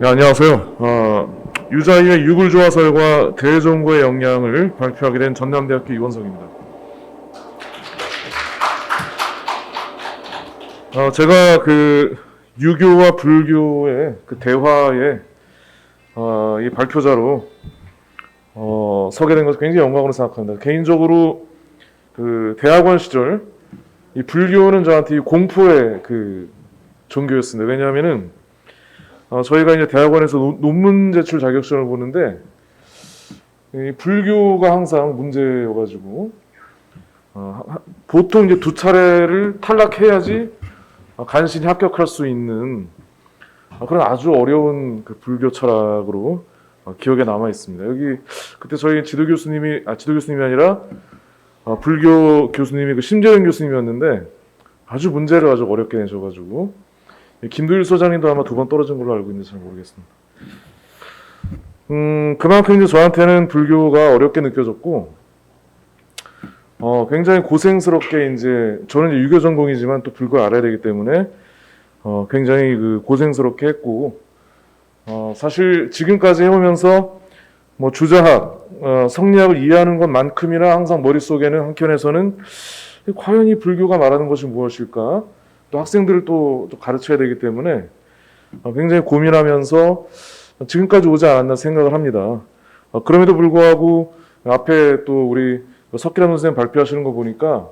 네, 안녕하세요. 어, 유자희의 유굴 조화설과 대종고의 영향을 발표하게 된 전남대학교 이원석입니다. 어, 제가 그 유교와 불교의 그 대화의 어, 이 발표자로 어, 서게 된 것을 굉장히 영광으로 생각합니다. 개인적으로 그 대학원 시절 이 불교는 저한테 이 공포의 그 종교였습니다. 왜냐하면은 어, 저희가 이제 대학원에서 노- 논문 제출 자격증을 보는데 이 불교가 항상 문제여가지고 어, 하- 보통 이제 두 차례를 탈락해야지 어, 간신히 합격할 수 있는 어, 그런 아주 어려운 그 불교 철학으로 어, 기억에 남아 있습니다. 여기 그때 저희 지도 교수님이 아 지도 교수님이 아니라 어, 불교 교수님이 그 심재영 교수님이었는데 아주 문제를 아주 어렵게 내셔가지고 김도일 소장님도 아마 두 번 떨어진 걸로 알고 있는데 잘 모르겠습니다. 음, 그만큼 이제 저한테는 불교가 어렵게 느껴졌고, 어, 굉장히 고생스럽게 이제, 저는 이제 유교 전공이지만 또 불교를 알아야 되기 때문에, 어, 굉장히 그 고생스럽게 했고, 어, 사실 지금까지 해오면서 뭐 주자학, 어, 성리학을 이해하는 것만큼이나 항상 머릿속에는 한켠에서는 과연 이 불교가 말하는 것이 무엇일까? 또 학생들을 또, 또 가르쳐야 되기 때문에 어, 굉장히 고민하면서 지금까지 오지 않았나 생각을 합니다. 어, 그럼에도 불구하고 앞에 또 우리 석기란 선생님 발표하시는 거 보니까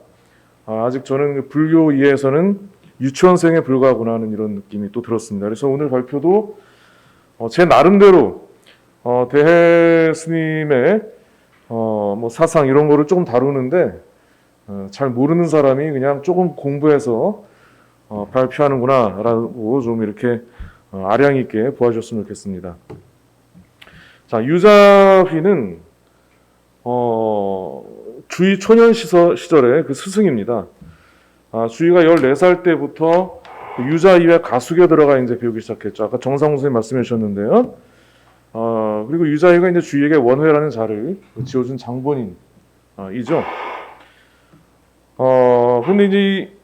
아, 아직 저는 그 불교 이해에서는 유치원생에 불과하구나 하는 이런 느낌이 또 들었습니다. 그래서 오늘 발표도 어, 제 나름대로 어, 대해 스님의 어, 뭐 사상 이런 거를 조금 다루는데 어, 잘 모르는 사람이 그냥 조금 공부해서 어, 발표하는구나 라고 좀 이렇게 어, 아량 있게 보아주셨으면 좋겠습니다. 자, 유자휘는 어, 주의 초년 시서, 시절의 그 스승입니다. 아, 주의가 14살 때부터 그 유자휘와 가수교 들어가 이제 배우기 시작했죠. 아까 정상훈 선생님 말씀해 주셨는데요. 어, 그리고 유자휘가 이제 주의에게 원회라는 자를 지어준 장본인, 아, 이죠. 어, 근데 이제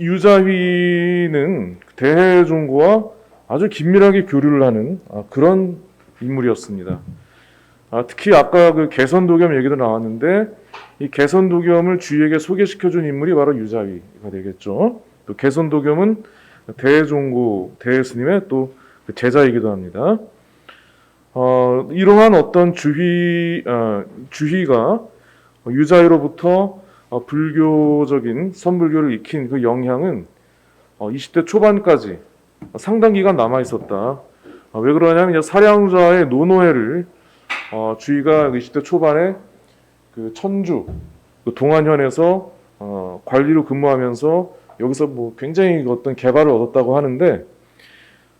유자휘는 대해종고와 아주 긴밀하게 교류를 하는 아, 그런 인물이었습니다. 아, 특히 아까 그 개선도겸 얘기도 나왔는데 이 개선도겸을 주위에게 소개시켜준 인물이 바로 유자휘가 되겠죠. 또 개선도겸은 대종고 대스님의 또 제자이기도 합니다. 어, 이러한 어떤 주휘 어, 주휘가 유자휘로부터 어, 불교적인 선불교를 익힌 그 영향은 어, 20대 초반까지 상당 기간 남아 있었다. 어, 왜 그러냐면 이제 사량자의 노노회를 어, 주의가 20대 초반에 그 천주 그 동안현에서 어, 관리로 근무하면서 여기서 뭐 굉장히 어떤 개발을 얻었다고 하는데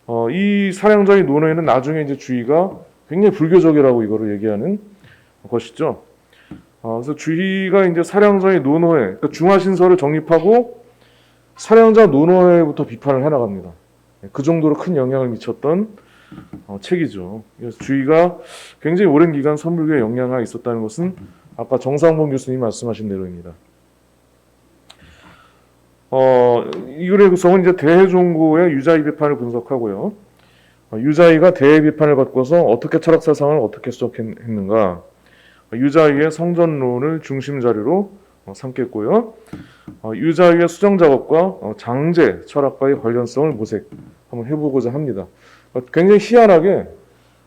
어, 이 사량자의 노노회는 나중에 이제 주의가 굉장히 불교적이라고 이거를 얘기하는 것이죠. 어, 그래서 주희가 이제 사량자의 논어회, 그러니까 중화신설을 정립하고 사량자 논어회부터 비판을 해나갑니다. 네, 그 정도로 큰 영향을 미쳤던 어, 책이죠. 그래서 주희가 굉장히 오랜 기간 선불교에 영향이 있었다는 것은 아까 정상봉 교수님 말씀하신 대로입니다. 어, 이글의 구성은 이제 대해종고의 유자희 비판을 분석하고요. 어, 유자희가 대해 비판을 바꿔서 어떻게 철학 사상을 어떻게 수정했는가, 유자위의 성전론을 중심 자료로 어, 삼겠고요. 어, 유자위의 수정 작업과 어, 장제 철학과의 관련성을 모색 한번 해보고자 합니다. 어, 굉장히 희한하게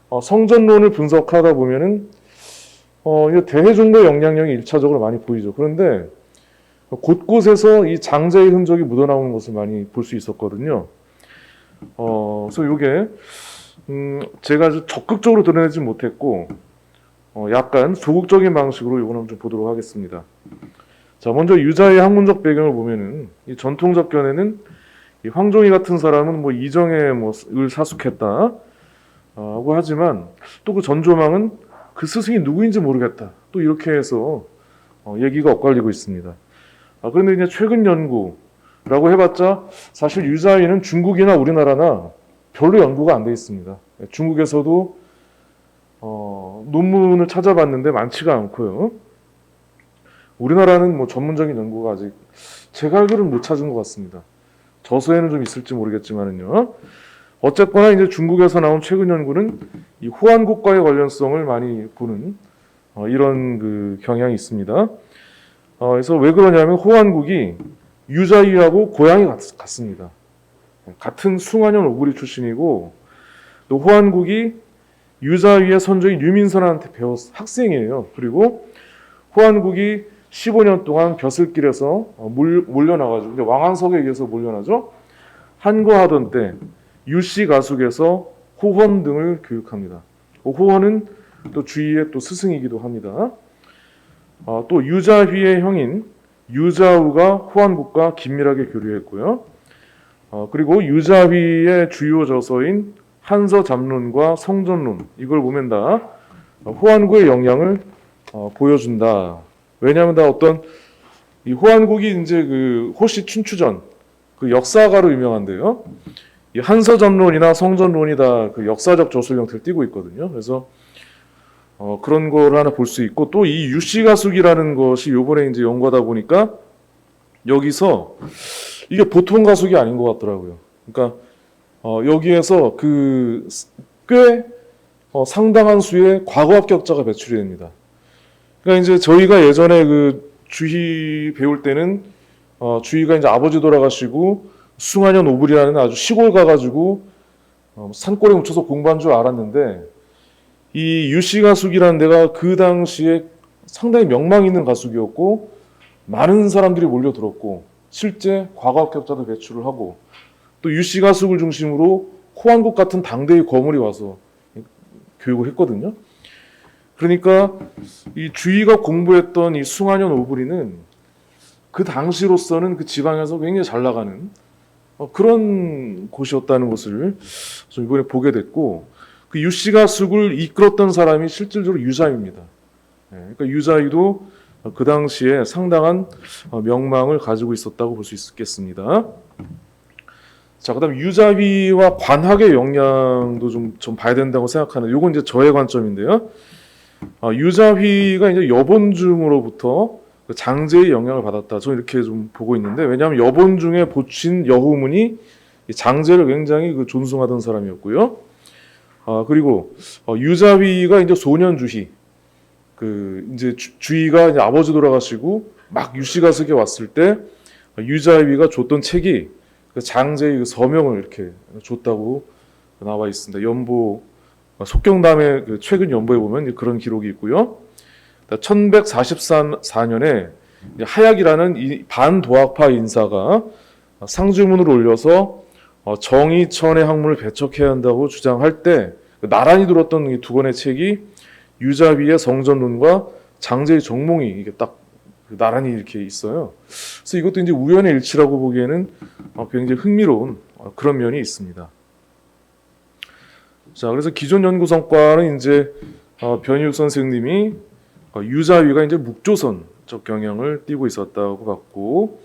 어, 성전론을 분석하다 보면은 어, 이 대해종교 영향력이 일차적으로 많이 보이죠. 그런데 곳곳에서 이 장제의 흔적이 묻어나오는 것을 많이 볼 수 있었거든요. 어, 그래서 이게 음, 제가 적극적으로 드러내지 못했고 어, 약간 소극적인 방식으로 이거는 좀 보도록 하겠습니다. 자, 먼저 유자의 학문적 배경을 보면은 이 전통적 견해는 이 황종이 같은 사람은 뭐 이정에 뭐을 사숙했다 어, 하고 하지만 또 그 전조망은 그 스승이 누구인지 모르겠다. 또 이렇게 해서 어, 얘기가 엇갈리고 있습니다. 아, 그런데 이제 최근 연구라고 해봤자 사실 유자이는 중국이나 우리나라나 별로 연구가 안 돼 있습니다. 중국에서도 어, 논문을 찾아봤는데 많지가 않고요. 우리나라는 뭐 전문적인 연구가 아직 제가 알기로는 못 찾은 것 같습니다. 저서에는 좀 있을지 모르겠지만은요. 어쨌거나 이제 중국에서 나온 최근 연구는 이 후한국과의 관련성을 많이 보는 어, 이런 그 경향이 있습니다. 어, 그래서 왜 그러냐면 호한국이 유자위하고 고향이 같, 같습니다. 같은 숭안현 오구리 출신이고 또 호한국이 유자위의 선조인 유민선한테 배웠 학생이에요. 그리고 호한국이 15년 동안 벼슬길에서 어, 몰, 몰려나가지고 이제 왕한석에 의해서 몰려나죠. 한거하던 때 유씨 가숙에서 호헌 등을 교육합니다. 그 호헌은 또 주위의 또 스승이기도 합니다. 어, 또 유자휘의 형인 유자우가 호한국과 긴밀하게 교류했고요. 어, 그리고 유자휘의 주요 저서인 한서 잡론과 성전론 이걸 보면 다 호한국의 영향을 어, 보여준다. 왜냐하면 다 어떤 이 호한국이 이제 그 호시 춘추전 그 역사가로 유명한데요. 이 한서전론이나 성전론이 다 그 역사적 저술 형태를 띠고 있거든요. 그래서 어, 그런 걸 하나 볼 수 있고 또 이 유씨 가숙이라는 것이 요번에 이제 연구하다 보니까 여기서 이게 보통 가숙이 아닌 것 같더라고요. 그러니까 어, 여기에서 그꽤 어, 상당한 수의 과거 합격자가 배출이 됩니다. 그러니까 이제 저희가 예전에 그 주희 배울 때는 어, 주희가 이제 아버지 돌아가시고 숭안현 오불이라는 아주 시골 가가지고 어, 산골에 묻혀서 공부한 줄 알았는데 이 유씨 가숙이라는 데가 그 당시에 상당히 명망 있는 가숙이었고 많은 사람들이 몰려들었고 실제 과거 합격자도 배출을 하고 또 유씨 가숙을 중심으로 호한국 같은 당대의 거물이 와서 교육을 했거든요. 그러니까 이 주위가 공부했던 이 숭안현 오브리는 그 당시로서는 그 지방에서 굉장히 잘 나가는 어, 그런 곳이었다는 것을 좀 이번에 보게 됐고 그 유씨가 숙을 이끌었던 사람이 실질적으로 유자입니다. 예, 그러니까 유자이도 그 당시에 상당한 어, 명망을 가지고 있었다고 볼 수 있겠습니다. 자, 그다음 유자비와 관학의 영향도 좀, 좀 봐야 된다고 생각하는. 요건 이제 저의 관점인데요. 어, 유자휘가 이제 여본중으로부터 그 장제의 영향을 받았다. 저는 이렇게 좀 보고 있는데 왜냐하면 여본중의 보친 여후문이 이 장제를 굉장히 그 존숭하던 사람이었고요. 아 그리고 어, 유자휘가 이제 소년주희 그 이제 주, 이제 아버지 돌아가시고 막 유씨가석에 왔을 때 유자휘가 줬던 책이 그 장제의 그 서명을 이렇게 줬다고 나와 있습니다. 연보 속경담의 그 최근 연보에 보면 그런 기록이 있고요. 1144년에 하약이라는 이 반도학파 인사가 상주문을 올려서 어, 정의천의 학문을 배척해야 한다고 주장할 때 나란히 들었던 이두 권의 책이 유자비의 성전론과 장제의 정몽이 이게 딱 나란히 이렇게 있어요. 그래서 이것도 이제 우연의 일치라고 보기에는 어, 굉장히 흥미로운 어, 그런 면이 있습니다. 자, 그래서 기존 연구 성과는 이제 변희욱 선생님이 어, 유자위가 이제 묵조선적 경향을 띠고 있었다고 봤고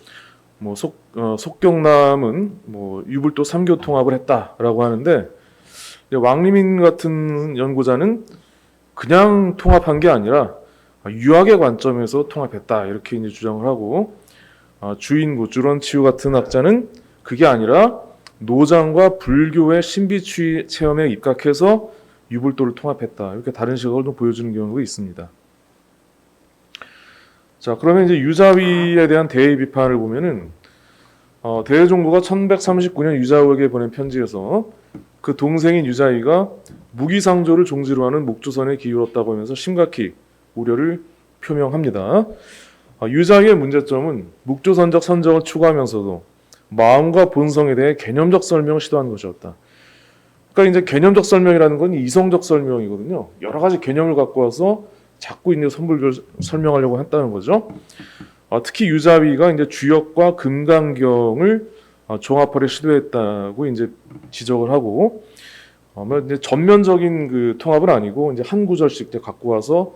뭐 속, 어, 속경남은 뭐 유불도 삼교 통합을 했다라고 하는데 왕리민 같은 연구자는 그냥 통합한 게 아니라 유학의 관점에서 통합했다 이렇게 이제 주장을 하고 어, 주인 고주론 치유 같은 학자는 그게 아니라 노장과 불교의 신비 체험에 입각해서 유불도를 통합했다 이렇게 다른 시각을 좀 보여주는 경우가 있습니다. 자, 그러면 이제 유자위에 대한 대의 비판을 보면은 어, 대종고가 1139년 유자위에게 보낸 편지에서 그 동생인 유자위가 무기상조를 종지로 하는 목조선에 기울었다고 하면서 심각히 우려를 표명합니다. 어, 유자위의 문제점은 묵조선적 선정을 추구하면서도 마음과 본성에 대해 개념적 설명을 시도하는 것이었다. 그러니까 이제 개념적 설명이라는 건 이성적 설명이거든요. 여러 가지 개념을 갖고 와서 자꾸 이제 선불교를 설명하려고 했다는 거죠. 어, 특히 유자위가 이제 주역과 금강경을 어, 종합하려 시도했다고 이제 지적을 하고 어, 뭐 이제 전면적인 그 통합은 아니고 이제 한 구절씩 갖고 와서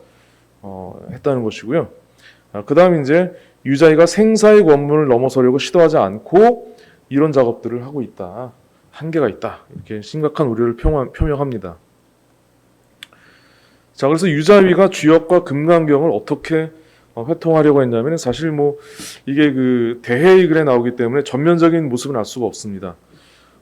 어, 했다는 것이고요. 아, 그 다음 이제 유자위가 생사의 권문을 넘어서려고 시도하지 않고 이런 작업들을 하고 있다. 한계가 있다. 이렇게 심각한 우려를 표명합니다. 자, 그래서 유자위가 주역과 금강경을 어떻게 어, 회통하려고 했냐면 사실 뭐 이게 그 대해의 글에 나오기 때문에 전면적인 모습은 알 수가 없습니다.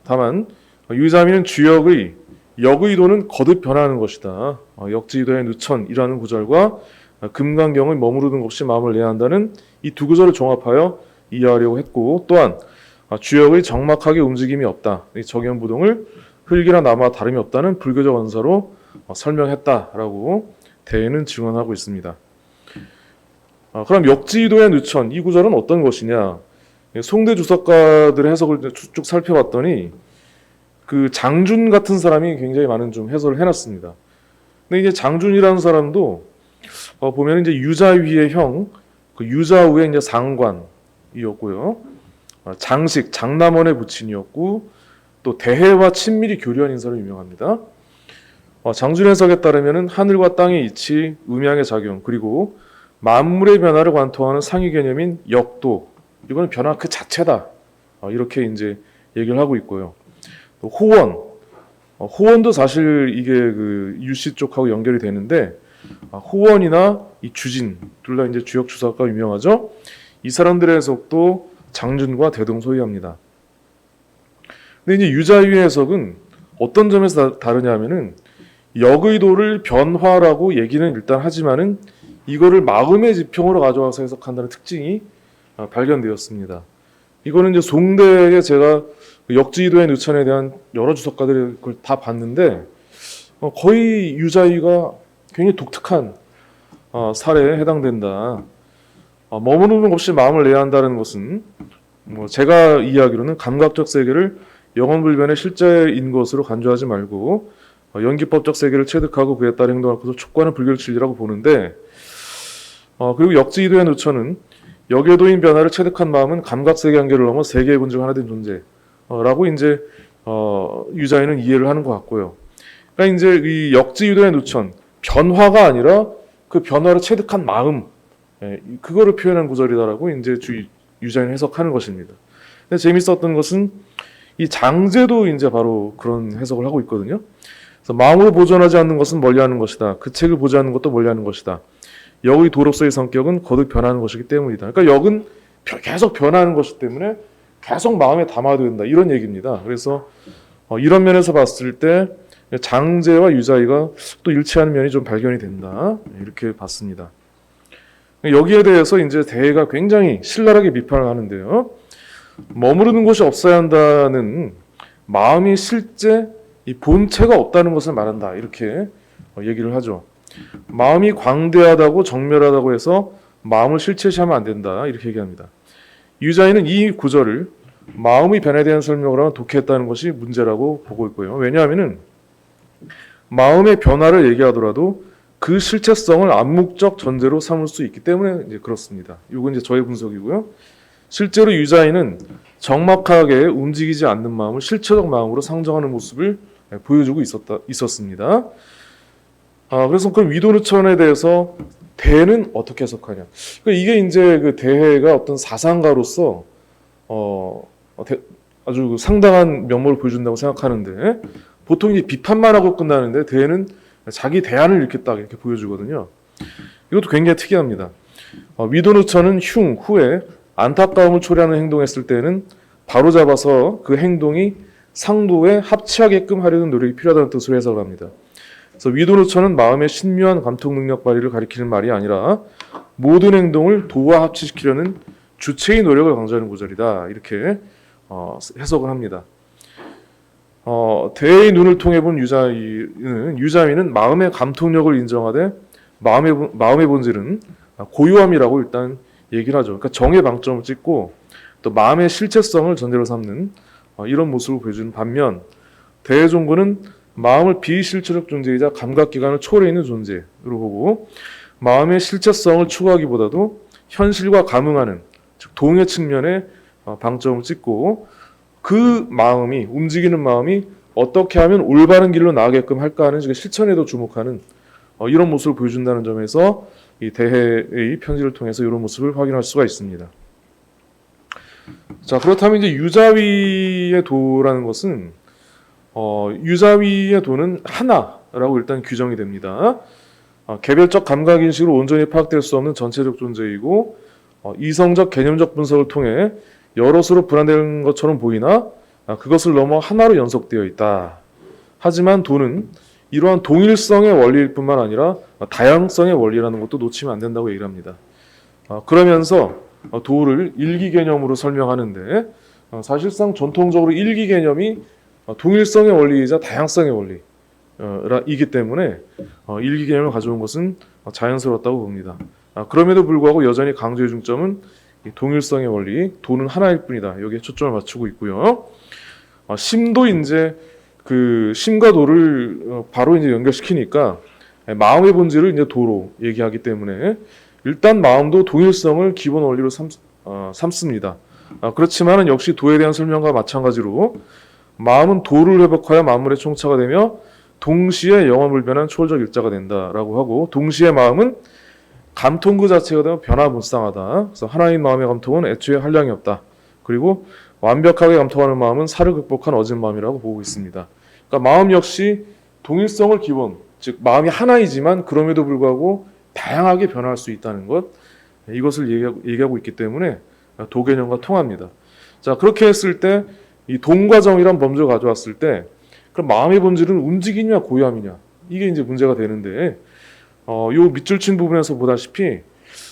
다만 어, 유자미는 주역의 역의도는 거듭 변하는 것이다. 어, 역지도의 누천이라는 구절과 어, 금강경의 머무르는 것이 마음을 내야 한다는 이 두 구절을 종합하여 이해하려고 했고 또한 어, 주역의 정막하게 움직임이 없다. 이 적연부동을 흙이나 나무와 다름이 없다는 불교적 원사로 어, 설명했다라고 대에는 증언하고 있습니다. 아, 그럼 역지도의 누천 이 구절은 어떤 것이냐? 예, 송대 주석가들의 해석을 쭉 살펴봤더니 그 장준 같은 사람이 굉장히 많은 좀 해설을 해놨습니다. 근데 이제 장준이라는 사람도 어, 보면 이제 유자위의 형, 그 유자우의 이제 상관이었고요. 어, 장식, 장남원의 부친이었고 또 대해와 친밀히 교류한 인사로 유명합니다. 어, 장준 해석에 따르면은 하늘과 땅의 이치, 음양의 작용, 그리고 만물의 변화를 관통하는 상위 개념인 역도, 이거는 변화 그 자체다. 어, 이렇게 이제 얘기를 하고 있고요. 또 호원, 어, 호원도 사실 이게 그 유씨 쪽하고 연결이 되는데 아, 호원이나 이 주진 둘 다 이제 주역 주사가 유명하죠. 이 사람들의 해석도 장준과 대동소이합니다. 근데 이제 유자유의 해석은 어떤 점에서 다- 다르냐면은 역의도를 변화라고 얘기는 일단 하지만은 이거를 마음의 지평으로 가져와서 해석한다는 특징이 아, 발견되었습니다. 이거는 이제 송대에 제가 그 역지도의 누천에 대한 여러 주석가들의 걸다 봤는데 어, 거의 유자위가 굉장히 독특한 어, 사례에 해당된다. 어, 머무르는 없이 마음을 내야 한다는 것은 뭐 제가 이야기로는 감각적 세계를 영원불변의 실제인 것으로 간주하지 말고 어, 연기법적 세계를 체득하고 그에 따라 행동할 것을 촉구하는 불교의 진리라고 보는데 어, 그리고 역지도의 누천은 역외도인 변화를 체득한 마음은 감각 세계 한계를 넘어 세계의 본질 하나 된 존재 라고 이제 어, 유자인은 이해를 하는 것 같고요. 그러니까 이제 이 역지 유도의 누천 변화가 아니라 그 변화를 체득한 마음 예, 그거를 표현한 구절이다라고 이제 주 유자인 해석하는 것입니다. 근데 재밌었던 것은 이 장제도 이제 바로 그런 해석을 하고 있거든요. 그래서 마음으로 보존하지 않는 것은 멀리하는 것이다. 그 책을 보지 않는 것도 멀리하는 것이다. 역의 도로서의 성격은 거듭 변하는 것이기 때문이다. 그러니까 역은 벼- 계속 변하는 것이기 때문에 계속 마음에 담아야 된다. 이런 얘기입니다. 그래서 어, 이런 면에서 봤을 때 장제와 유자이가 또 일치하는 면이 좀 발견이 된다. 이렇게 봤습니다. 여기에 대해서 이제 대회가 굉장히 신랄하게 비판을 하는데요. 머무르는 곳이 없어야 한다는 마음이 실제 이 본체가 없다는 것을 말한다. 이렇게 어, 얘기를 하죠. 마음이 광대하다고 정멸하다고 해서 마음을 실체시하면 안 된다. 이렇게 얘기합니다. 유자인은 이 구절을 마음의 변화에 대한 하면 독해했다는 것이 문제라고 보고 있고요. 왜냐하면은 마음의 변화를 얘기하더라도 그 실체성을 암묵적 전제로 삼을 수 있기 때문에 이제 그렇습니다. 이건 이제 저의 분석이고요. 실제로 유자인은 정막하게 움직이지 않는 마음을 실체적 마음으로 상정하는 모습을 보여주고 있었다 있었습니다. 아, 그래서 그 위도르천에 대해서 대는 어떻게 해석하냐? 그러니까 이게 이제 그 대해가 어떤 사상가로서 어, 어, 대- 아주 그 상당한 면모를 보여준다고 생각하는데 보통 이제 비판만 하고 끝나는데 대해는 자기 대안을 이렇게 딱 이렇게 보여주거든요. 이것도 굉장히 특이합니다. 어, 위도르천은 흉 후에 안타까움을 초래하는 행동했을 때는 바로 잡아서 그 행동이 상도에 합치하게끔 하려는 노력이 필요하다는 뜻으로 해석을 합니다. 그래서 위도르천은 마음의 신묘한 감통 능력 발휘를 가리키는 말이 아니라 모든 행동을 도와 합치시키려는 주체의 노력을 강조하는 구절이다. 이렇게 어, 해석을 합니다. 어, 대의 눈을 통해 본 유자위는 유자위는 마음의 감통력을 인정하되 마음의 본- 마음의 본질은 고요함이라고 일단 얘기를 하죠. 그러니까 정의 방점을 찍고 또 마음의 실체성을 전제로 삼는 어, 이런 모습을 보여주는 반면 대종고는 마음을 비실체적 존재이자 감각기관을 초월해 있는 존재로 보고 마음의 실체성을 추구하기보다도 현실과 감응하는 즉 동의 측면에 어, 방점을 찍고 그 마음이 움직이는 마음이 어떻게 하면 올바른 길로 나가게끔 할까 하는 그 실천에도 주목하는 어, 이런 모습을 보여준다는 점에서 이 대해의 편지를 통해서 이런 모습을 확인할 수가 있습니다. 자 그렇다면 이제 유자위의 도라는 것은 어, 유자위의 도는 하나라고 일단 규정이 됩니다. 어, 개별적 감각 인식으로 온전히 파악될 수 없는 전체적 존재이고 어, 이성적 개념적 분석을 통해 여럿으로 분할되는 것처럼 보이나 아, 그것을 넘어 하나로 연속되어 있다. 하지만 도는 이러한 동일성의 원리일 뿐만 아니라 다양성의 원리라는 것도 놓치면 안 된다고 얘기를 합니다. 어, 그러면서 어, 도를 일기 개념으로 설명하는데 어, 사실상 전통적으로 일기 개념이 어, 동일성의 원리이자 다양성의 원리 어, 때문에 어, 일기 개념을 가져온 것은 어, 자연스러웠다고 봅니다. 아, 그럼에도 불구하고 여전히 강조의 중점은 이 동일성의 원리, 도는 하나일 뿐이다. 여기에 초점을 맞추고 있고요. 어, 심도 이제 그 심과 도를 어, 바로 이제 연결시키니까 예, 마음의 본질을 이제 도로 얘기하기 때문에 일단 마음도 동일성을 기본 원리로 삼, 어, 삼습니다. 아, 그렇지만은 역시 도에 대한 설명과 마찬가지로 마음은 도를 회복하여 만물의 총차가 되며 동시에 영원불변한 초월적 일자가 된다라고 하고 동시에 마음은 감통 그 자체가 되면 변화무쌍하다. 그래서 하나님 마음의 감통은 애초에 한량이 없다. 그리고 완벽하게 감통하는 마음은 살을 극복한 어진 마음이라고 보고 있습니다. 그러니까 마음 역시 동일성을 기본, 즉 마음이 하나이지만 그럼에도 불구하고 다양하게 변화할 수 있다는 것 이것을 얘기하고, 얘기하고 있기 때문에 도개념과 통합니다. 자 그렇게 했을 때 이 동과정이란 범주를 가져왔을 때 그럼 마음의 본질은 움직이냐 고요함이냐 이게 이제 문제가 되는데 어, 요 밑줄 친 부분에서 보다시피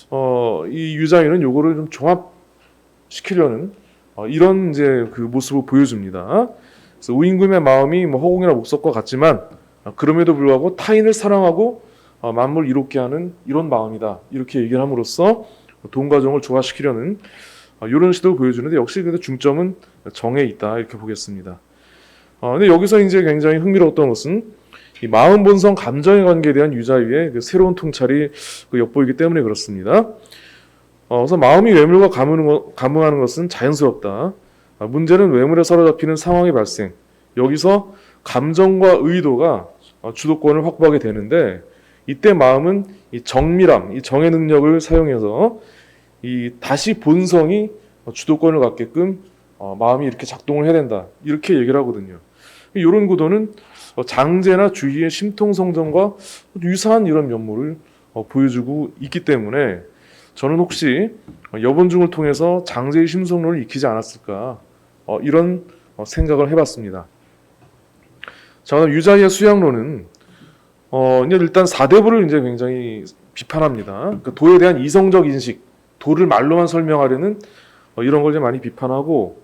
어, 이 유자인은 요거를 좀 종합시키려는 어, 이런 이제 그 모습을 보여줍니다. 그래서 우임금의 마음이 뭐 허공이나 목석과 같지만 어, 그럼에도 불구하고 타인을 사랑하고 어, 만물 이롭게 하는 이런 마음이다. 이렇게 얘기를 함으로써 동과정을 조화시키려는 어, 이런 시도를 보여주는데 역시 근데 중점은 정에 있다 이렇게 보겠습니다. 어, 근데 여기서 이제 굉장히 흥미로웠던 것은 이 마음 본성 감정의 관계에 대한 유자위의 그 새로운 통찰이 그 엿보이기 때문에 그렇습니다. 어, 그래서 마음이 외물과 감흥하는, 것- 감흥하는 것은 자연스럽다. 아, 문제는 외물에 사로잡히는 상황의 발생. 여기서 감정과 의도가 어, 주도권을 확보하게 되는데 이때 마음은 이 정밀함, 이 정의 능력을 사용해서 이 다시 본성이 어, 주도권을 갖게끔 어, 마음이 이렇게 작동을 해야 된다. 이렇게 얘기를 하거든요. 이런 구도는 어, 장제나 주희의 심통성정과 유사한 이런 면모를 어, 보여주고 있기 때문에 저는 혹시 어, 여본중을 통해서 장제의 심성론을 익히지 않았을까 어, 이런 어, 생각을 해봤습니다. 자, 그럼 유자희의 수양론은 어, 일단 사대부를 이제 굉장히 비판합니다. 그 도에 대한 이성적 인식, 도를 말로만 설명하려는 어, 이런 걸 이제 많이 비판하고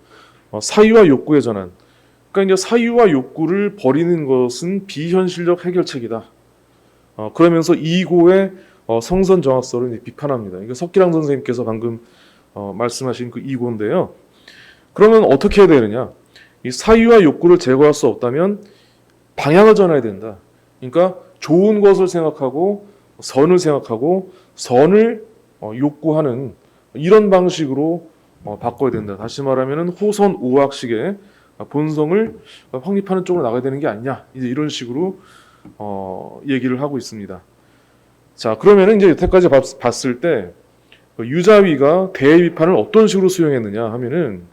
어, 사유와 욕구의 전환. 그러니까 이제 사유와 욕구를 버리는 것은 비현실적 해결책이다. 어, 그러면서 이고의 어, 성선 정학설을 이제 비판합니다. 이거 석기랑 선생님께서 방금 어, 말씀하신 그 이고인데요. 그러면 어떻게 해야 되느냐? 이 사유와 욕구를 제거할 수 없다면 방향을 전해야 된다. 그러니까 좋은 것을 생각하고 선을 생각하고 선을 어, 욕구하는 이런 방식으로 어, 바꿔야 된다. 다시 말하면 호선 우학식의 본성을 확립하는 쪽으로 나가야 되는 게 아니냐. 이제 이런 식으로 어, 얘기를 하고 있습니다. 자, 그러면은 이제 여태까지 봤- 봤을 때그 유자위가 대의 비판을 어떤 식으로 수용했느냐 하면은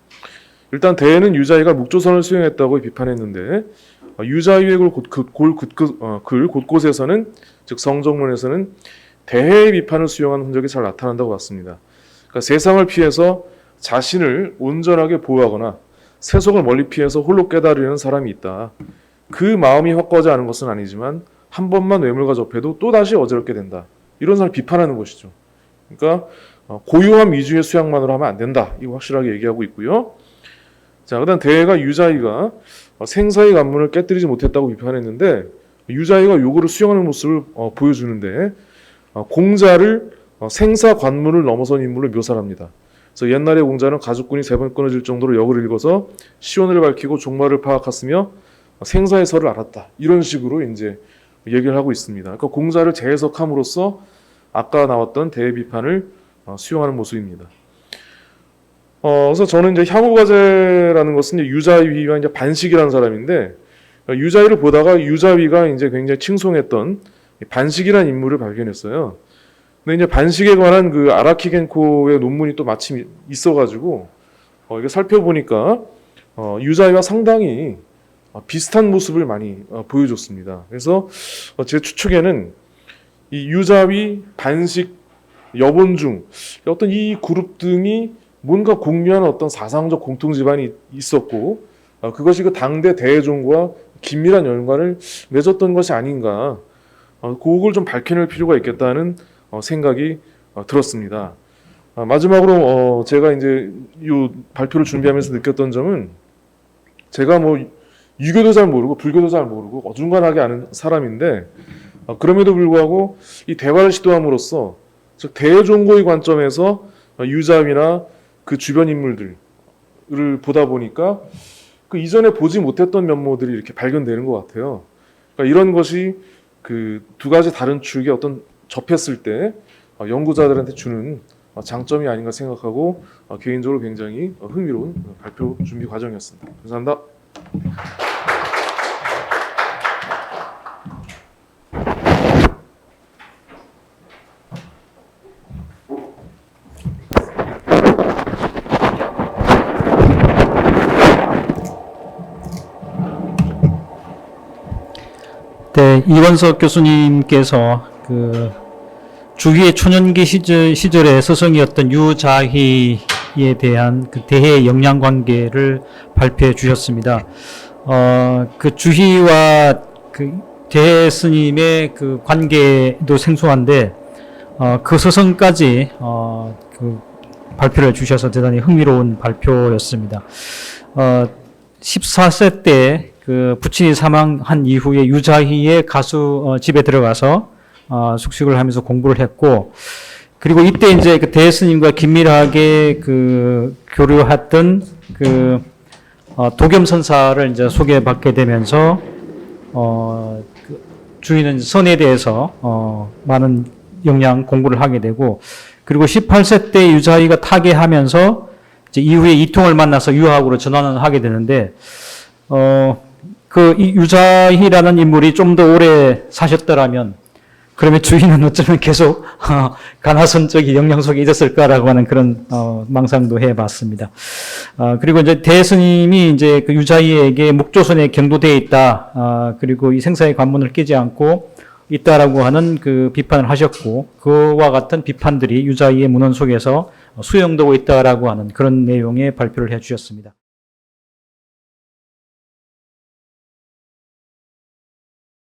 일단 대에는 유자위가 묵조선을 수용했다고 비판했는데 어, 유자위의 글, 곳- 그- 골, 곳- 그- 어, 글 곳곳에서는 즉 성정론에서는 대의 비판을 수용하는 흔적이 잘 나타난다고 봤습니다. 그러니까 세상을 피해서 자신을 온전하게 보호하거나 세속을 멀리 피해서 홀로 깨달으려는 사람이 있다. 그 마음이 확고하지 않은 것은 아니지만 한 번만 외물과 접해도 또 다시 어지럽게 된다. 이런 사람을 비판하는 것이죠. 그러니까 어, 고요함 위주의 수양만으로 하면 안 된다. 이거 확실하게 얘기하고 있고요. 자, 그다음 대가 유자이가 어, 생사의 관문을 깨뜨리지 못했다고 비판했는데 유자이가 요거를 수용하는 모습을 어, 보여주는데 어, 공자를 어, 생사 관문을 넘어선 인물로 묘사합니다. 그래서 옛날에 공자는 가죽군이 세 번 끊어질 정도로 역을 읽어서 시온을 밝히고 종말을 파악했으며 어, 생사의 설을 알았다. 이런 식으로 이제 얘기를 하고 있습니다. 그러니까 공자를 재해석함으로써 아까 나왔던 대의 비판을 어, 수용하는 모습입니다. 어, 그래서 저는 이제 향후 과제라는 것은 이제 유자위와 이제 반식이라는 사람인데 어, 유자위를 보다가 유자위가 이제 굉장히 칭송했던 이 반식이라는 인물을 발견했어요. 근데 이제 반식에 관한 그 아라키 겐코의 논문이 또 마침 있어가지고 어, 이게 살펴보니까 어, 유자위와 상당히 어, 비슷한 모습을 많이 어, 보여줬습니다. 그래서 어, 제 추측에는 이 유자위, 반식, 여본중 어떤 이 그룹 등이 뭔가 공유하는 어떤 사상적 공통 지반이 있었고 어, 그것이 그 당대 대종과 긴밀한 연관을 맺었던 것이 아닌가. 어, 그걸 좀 밝혀낼 필요가 있겠다는 어, 생각이 어, 들었습니다. 아, 마지막으로 어, 제가 이제 이 발표를 준비하면서 느꼈던 점은 제가 뭐 유교도 잘 모르고 불교도 잘 모르고 어중간하게 아는 사람인데 어, 그럼에도 불구하고 이 대화를 시도함으로써 즉 대종고의 관점에서 어, 유자위나 그 주변 인물들을 보다 보니까 그 이전에 보지 못했던 면모들이 이렇게 발견되는 것 같아요. 그러니까 이런 것이 그 두 가지 다른 축이 어떤 접했을 때 어, 연구자들한테 주는 어, 장점이 아닌가 생각하고 어, 개인적으로 굉장히 어, 흥미로운 어, 발표 준비 과정이었습니다. 감사합니다. 이원석 교수님께서 그 주위의 초년기 시절, 시절의 서성이었던 유자희에 대한 그 대해 영향 관계를 발표해 주셨습니다. 어, 그 주희와 그 대해 스님의 그 관계도 생소한데, 어, 그 서성까지, 어, 그 발표를 해 주셔서 대단히 흥미로운 발표였습니다. 어, 14세 때 그 부친이 사망한 이후에 유자희의 가수 어, 집에 들어가서 어, 숙식을 하면서 공부를 했고 그리고 이때 이제 그 대스님과 긴밀하게 그 교류했던 그 어, 도겸 선사를 이제 소개받게 되면서 어, 그 주인은 선에 대해서 어, 많은 영양 공부를 하게 되고 그리고 18세 때 유자희가 타계하면서 이후에 이통을 만나서 유학으로 전환을 하게 되는데 어, 그이 유자희라는 인물이 좀 더 오래 사셨더라면 그러면 주인은 어쩌면 계속 어, 가나선적인 영향 속에 있었을까라고 하는 그런 어, 망상도 해봤습니다. 어, 그리고 이제 대스님이 이제 그 유자희에게 묵조선에 경도되어 있다. 아, 그리고 이 생사의 관문을 깨지 않고 있다라고 하는 그 비판을 하셨고 그와 같은 비판들이 유자희의 문헌 속에서 수용되고 있다라고 하는 그런 내용의 발표를 해주셨습니다.